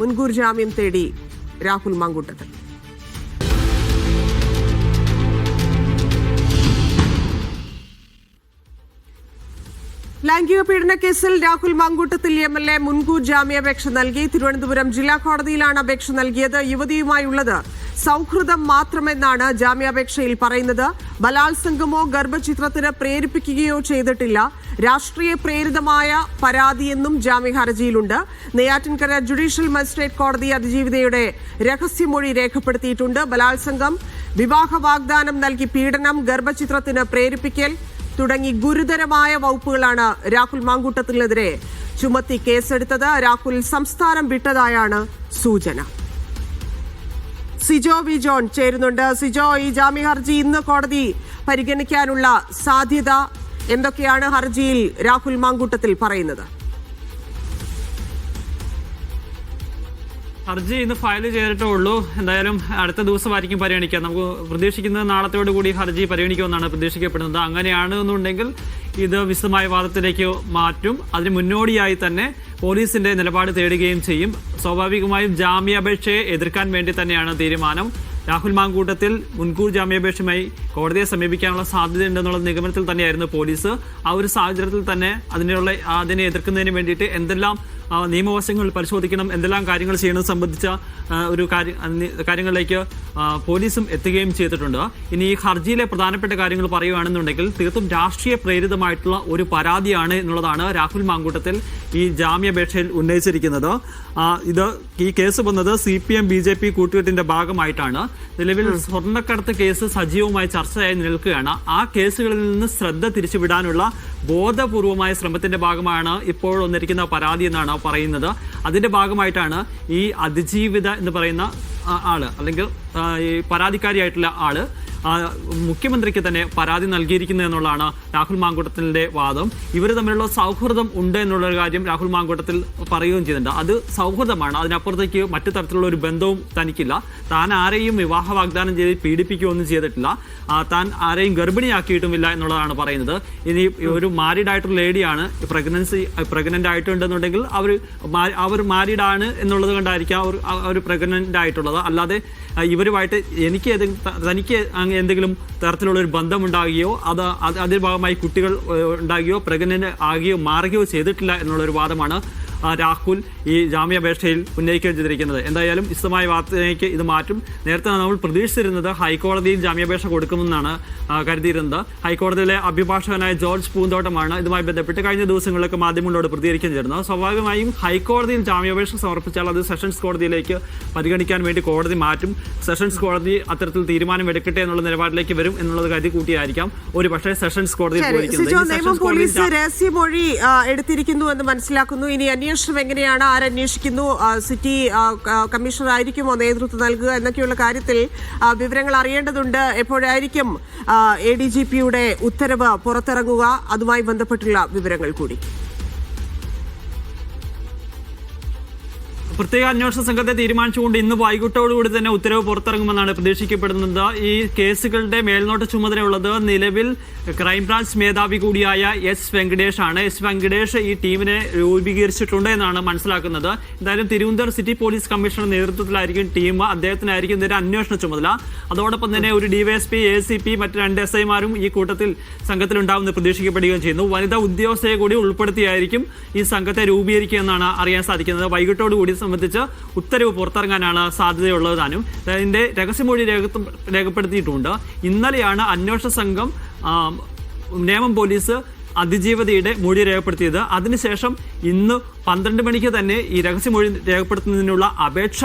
മുൻകൂർ ജാമ്യം തേടി രാഹുൽ മാങ്കൂട്ടത്തിൽ. ലൈംഗിക പീഡന കേസിൽ Rahul Mankoottathil M L A മുൻകൂർ ജാമ്യാപേക്ഷ നൽകി. തിരുവനന്തപുരം ജില്ലാ കോടതിയിലാണ് അപേക്ഷ നൽകിയത്. യുവതിയുമായുള്ളത് സൗഹൃദം മാത്രമെന്നാണ് ജാമ്യാപേക്ഷയിൽ പറയുന്നത്. ബലാത്സംഗമോ ഗർഭചിത്രത്തിന് പ്രേരിപ്പിക്കുകയോ ചെയ്തിട്ടില്ല. രാഷ്ട്രീയ പ്രേരിതമായ പരാതിയെന്നും ജാമ്യ ഹർജിയിലുണ്ട്. നെയ്യാറ്റിൻകര ജുഡീഷ്യൽ മജിസ്ട്രേറ്റ് കോടതി അതിജീവിതയുടെ രഹസ്യമൊഴി രേഖപ്പെടുത്തിയിട്ടുണ്ട്. ബലാത്സംഗം വിവാഹ വാഗ്ദാനം നൽകി പീഡനം ഗർഭചിത്രത്തിന് പ്രേരിപ്പിക്കൽ തുടങ്ങി ഗുരുതരമായ വകുപ്പുകളാണ് രാഹുൽ മാങ്കൂട്ടത്തിനെതിരെ ചുമത്തി കേസെടുത്തത്. രാഹുൽ സംസ്ഥാനം വിട്ടതായാണ് സൂചന. സിജോ വി ജോൺ ചേരുന്നുണ്ട്. സിജോ ഈ ജാമ്യ ഹർജി ഇന്ന് കോടതി പരിഗണിക്കാനുള്ള സാധ്യത എന്തൊക്കെയാണ് ഹർജിയിൽ രാഹുൽ മാങ്കൂട്ടത്തിൽ പറയുന്നത്? ഹർജി ഇന്ന് ഫയൽ ചെയ്തിട്ടേ ഉള്ളൂ. എന്തായാലും അടുത്ത ദിവസമായിരിക്കും പരിഗണിക്കുക. നമുക്ക് പ്രതീക്ഷിക്കുന്നത് നാളത്തോടു കൂടി ഹർജി പരിഗണിക്കുമെന്നാണ് പ്രതീക്ഷിക്കപ്പെടുന്നത്. അങ്ങനെയാണ് എന്നുണ്ടെങ്കിൽ ഇത് വിശദമായ വാദത്തിലേക്ക് മാറ്റും. അതിന് മുന്നോടിയായി തന്നെ പോലീസിന്റെ നിലപാട് തേടുകയും ചെയ്യും. സ്വാഭാവികമായും ജാമ്യാപേക്ഷയെ എതിർക്കാൻ വേണ്ടി തന്നെയാണ് തീരുമാനം. രാഹുൽ മാങ്കൂട്ടത്തിൽ മുൻകൂർ ജാമ്യാപേക്ഷയുമായി കോടതിയെ സമീപിക്കാനുള്ള സാധ്യതയുണ്ടെന്നുള്ള നിഗമനത്തിൽ തന്നെയായിരുന്നു പോലീസ്. ആ ഒരു സാഹചര്യത്തിൽ തന്നെ അതിനുള്ള അതിനെ എതിർക്കുന്നതിന് വേണ്ടിയിട്ട് എന്തെല്ലാം നിയമവശങ്ങൾ പരിശോധിക്കണം എന്തെല്ലാം കാര്യങ്ങൾ ചെയ്യണം സംബന്ധിച്ച ഒരു കാര്യങ്ങളിലേക്ക് പോലീസും എത്തുകയും ചെയ്തിട്ടുണ്ട്. ഇനി ഈ ഹർജിയിലെ പ്രധാനപ്പെട്ട കാര്യങ്ങൾ പറയുകയാണെന്നുണ്ടെങ്കിൽ തീർത്തും രാഷ്ട്രീയ പ്രേരിതമായിട്ടുള്ള ഒരു പരാതിയാണ് എന്നുള്ളതാണ് രാഹുൽ മാങ്കൂട്ടത്തിൽ ഈ ജാമ്യാപേക്ഷയിൽ ഉന്നയിച്ചിരിക്കുന്നത്. ഇത് ഈ കേസ് വന്നത് C P M B J P കൂട്ടുകെട്ടിന്റെ ഭാഗമായിട്ടാണ്. നിലവിൽ സ്വർണക്കടത്ത് കേസ് സജീവമായി ചർച്ചയായി നിൽക്കുകയാണ്. ആ കേസുകളിൽ നിന്ന് ശ്രദ്ധ തിരിച്ചുവിടാനുള്ള ബോധപൂർവമായ ശ്രമത്തിന്റെ ഭാഗമാണ് ഇപ്പോൾ വന്നിരിക്കുന്ന പരാതി എന്നാണ് പറയുന്നത്. അതിന്റെ ഭാഗമായിട്ടാണ് ഈ അതിജീവിത എന്ന് പറയുന്ന ആൾ അല്ലെങ്കിൽ ഈ പരാതിക്കാരിയായിട്ടുള്ള ആൾ മുഖ്യമന്ത്രിക്ക് തന്നെ പരാതി നൽകിയിരിക്കുന്നു എന്നുള്ളതാണ് രാഹുൽ മാങ്കൂട്ടത്തിന്റെ വാദം. ഇവർ തമ്മിലുള്ള സൗഹൃദം ഉണ്ട് എന്നുള്ള കാര്യം രാഹുൽ മാങ്കൂട്ടത്തിൽ പറയുകയും ചെയ്യുന്നുണ്ട്. അത് സൗഹൃദമാണ്. അതിനപ്പുറത്തേക്ക് മറ്റു തരത്തിലുള്ള ഒരു ബന്ധവും തനിക്കില്ല. താൻ ആരെയും വിവാഹ വാഗ്ദാനം ചെയ്ത് പീഡിപ്പിക്കുകയൊന്നും ചെയ്തിട്ടില്ല. താൻ ആരെയും ഗർഭിണിയാക്കിയിട്ടുമില്ല എന്നുള്ളതാണ് പറയുന്നത്. ഇനി ഒരു മാരീഡ് ആയിട്ടുള്ള ലേഡിയാണ് പ്രഗ്നൻസി പ്രഗ്നന്റ് ആയിട്ടുണ്ടെന്നുണ്ടെങ്കിൽ അവർ അവർ മാരീഡ് ആണ് എന്നുള്ളത് കൊണ്ടായിരിക്കാം അവർ പ്രഗ്നന്റ് ആയിട്ടുള്ളത്. അല്ലാതെ ഇവരുമായിട്ട് എനിക്ക് ഏതെങ്കിലും തനിക്ക് എന്തെങ്കിലും തരത്തിലുള്ള ഒരു ബന്ധമുണ്ടാകുകയോ അത് അത് അതിന്റെ ഭാഗമായി കുട്ടികൾ ഉണ്ടാകുകയോ പ്രഗ്നന്റ് ആകുകയോ മാറുകയോ ചെയ്തിട്ടില്ല എന്നുള്ളൊരു വാദമാണ് രാഹുൽ ഈ ജാമ്യാപേക്ഷയിൽ ഉന്നയിക്കുകയും ചെയ്തിരിക്കുന്നത് എന്തായാലും വിശദമായ വാർത്തയിലേക്ക് ഇത് മാറ്റും. നേരത്തെ നമ്മൾ പ്രതീക്ഷിച്ചിരുന്നത് ഹൈക്കോടതിയിൽ ജാമ്യാപേക്ഷ കൊടുക്കുമെന്നാണ് കരുതിയിരുന്നത്. ഹൈക്കോടതിയിലെ അഭിഭാഷകനായ ജോർജ് പൂന്തോട്ടമാണ് ഇതുമായി ബന്ധപ്പെട്ട് കഴിഞ്ഞ ദിവസങ്ങളിലൊക്കെ മാധ്യമങ്ങളോട് പ്രതികരിക്കുകയും ചെയ്തിരുന്നത് സ്വാഭാവികമായും ഹൈക്കോടതിയിൽ ജാമ്യാപേക്ഷ സമർപ്പിച്ചാൽ അത് സെഷൻസ് കോടതിയിലേക്ക് പരിഗണിക്കാൻ വേണ്ടി കോടതി മാറ്റും. സെഷൻസ് കോടതി അത്തരത്തിൽ തീരുമാനം എടുക്കട്ടെ എന്നുള്ള നിലപാടിലേക്ക് വരും എന്നുള്ളത് കരുതി കൂട്ടിയായിരിക്കാം. ഒരു പക്ഷേ സെഷൻസ് കോടതിയിൽ പോയിരിക്കുന്നത് കോടതിയിൽ പോലീസ് രഹസ്യമൊഴി എടുത്തിരിക്കുന്നു എന്ന് മനസ്സിലാക്കുന്നു. ഇനി അന്വേഷണം എങ്ങനെയാണ് ആരന്വേഷിക്കുന്നു സിറ്റി കമ്മീഷണർ ആയിരിക്കുമോ നേതൃത്വം നൽകുക എന്നൊക്കെയുള്ള കാര്യത്തിൽ വിവരങ്ങൾ അറിയേണ്ടതുണ്ട്. എപ്പോഴായിരിക്കും എ ഡി ജി പിയുടെ ഉത്തരവ് പുറത്തിറങ്ങുക? അതുമായി ബന്ധപ്പെട്ടുള്ള വിവരങ്ങൾ കൂടി. പ്രത്യേക അന്വേഷണ സംഘത്തെ തീരുമാനിച്ചുകൊണ്ട് ഇന്ന് വൈകിട്ടോടുകൂടി തന്നെ ഉത്തരവ് പുറത്തിറങ്ങുമെന്നാണ് പ്രതീക്ഷിക്കപ്പെടുന്നത്. ഈ കേസുകളുടെ മേൽനോട്ട ചുമതലയുള്ളത് നിലവിൽ ക്രൈംബ്രാഞ്ച് മേധാവി കൂടിയായ എസ് വെങ്കടേഷ് ആണ്. എസ് വെങ്കടേഷ് ഈ ടീമിനെ രൂപീകരിച്ചിട്ടുണ്ട് എന്നാണ് മനസ്സിലാക്കുന്നത്. എന്തായാലും തിരുവനന്തപുരം സിറ്റി പോലീസ് കമ്മീഷണർ നേതൃത്വത്തിലായിരിക്കും ടീം. അദ്ദേഹത്തിനായിരിക്കും ഇതിന്റെ അന്വേഷണ ചുമതല. അതോടൊപ്പം തന്നെ ഒരു ഡിവൈഎസ്പി എ സി പി മറ്റ് രണ്ട് എസ് ഐമാരും ഈ കൂട്ടത്തിൽ സംഘത്തിലുണ്ടാവുമെന്ന് പ്രതീക്ഷിക്കപ്പെടുകയും ചെയ്യുന്നു. വനിതാ ഉദ്യോഗസ്ഥയെ കൂടി ഉൾപ്പെടുത്തിയായിരിക്കും ഈ സംഘത്തെ രൂപീകരിക്കുക എന്നാണ് അറിയാൻ സാധിക്കുന്നത്. വൈകിട്ടോടുകൂടി സംബന്ധിച്ച് ഉത്തരവ് പുറത്തിറങ്ങാനാണ് സാധ്യതയുള്ളതാനും അതിന്റെ രഹസ്യമൊഴി രേഖ- രേഖപ്പെടുത്തിയിട്ടുണ്ട്. ഇന്നലെയാണ് അന്വേഷണ സംഘം നേമം പോലീസ് അതിജീവതയുടെ മൊഴി രേഖപ്പെടുത്തിയത്. അതിനുശേഷം ഇന്ന് പന്ത്രണ്ട് മണിക്ക് തന്നെ ഈ രഹസ്യമൊഴി രേഖപ്പെടുത്തുന്നതിനുള്ള അപേക്ഷ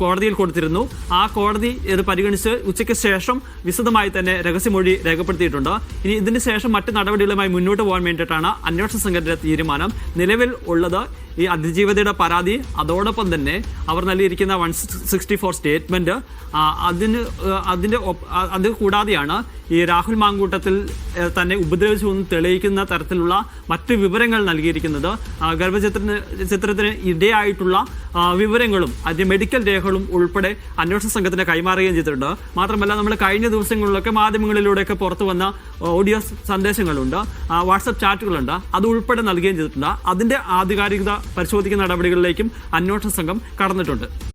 കോടതിയിൽ കൊടുത്തിരുന്നു. ആ കോടതി ഇത് പരിഗണിച്ച് ഉച്ചയ്ക്ക് ശേഷം വിശദമായി തന്നെ രഹസ്യമൊഴി രേഖപ്പെടുത്തിയിട്ടുണ്ട്. ഇനി ഇതിന് ശേഷം മറ്റ് നടപടികളുമായി മുന്നോട്ട് പോകാൻ വേണ്ടിയിട്ടാണ് അന്വേഷണ സംഘത്തിന്റെ തീരുമാനം. നിലവിൽ ഉള്ളത് ഈ അതിജീവതയുടെ പരാതി അതോടൊപ്പം തന്നെ അവർ നൽകിയിരിക്കുന്ന വൺ സിക്സ്റ്റി ഫോർ സ്റ്റേറ്റ്മെന്റ് അതിന് ആ, അത് കൂടാതെയാണ് ഈ രാഹുൽ മാങ്കൂട്ടത്തിൽ തന്നെ ഉപദ്രവിച്ചു എന്ന് തെളിയിക്കുന്ന തരത്തിലുള്ള മറ്റ് വിവരങ്ങൾ നൽകിയിരിക്കുന്നത്. ഗർഭചിത്ര ഗർഭചിത്രത്തിന് ചിത്രത്തിന് ഇടയായിട്ടുള്ള വിവരങ്ങളും അതിന്റെ മെഡിക്കൽ രേഖകളും ഉൾപ്പെടെ അന്വേഷണ സംഘത്തിന് കൈമാറുകയും ചെയ്തിട്ടുണ്ട്. മാത്രമല്ല നമ്മൾ കഴിഞ്ഞ ദിവസങ്ങളിലൊക്കെ മാധ്യമങ്ങളിലൂടെയൊക്കെ പുറത്തു വന്ന ഓഡിയോ സന്ദേശങ്ങളുണ്ട്. വാട്സപ്പ് ചാറ്റുകളുണ്ട്. അത് ഉൾപ്പെടെ നൽകുകയും ചെയ്തിട്ടുണ്ട്. അതിന്റെ ആധികാരികത പരിശോധിക്കുന്ന നടപടികളിലേക്കും അന്വേഷണ സംഘം കടന്നിട്ടുണ്ട്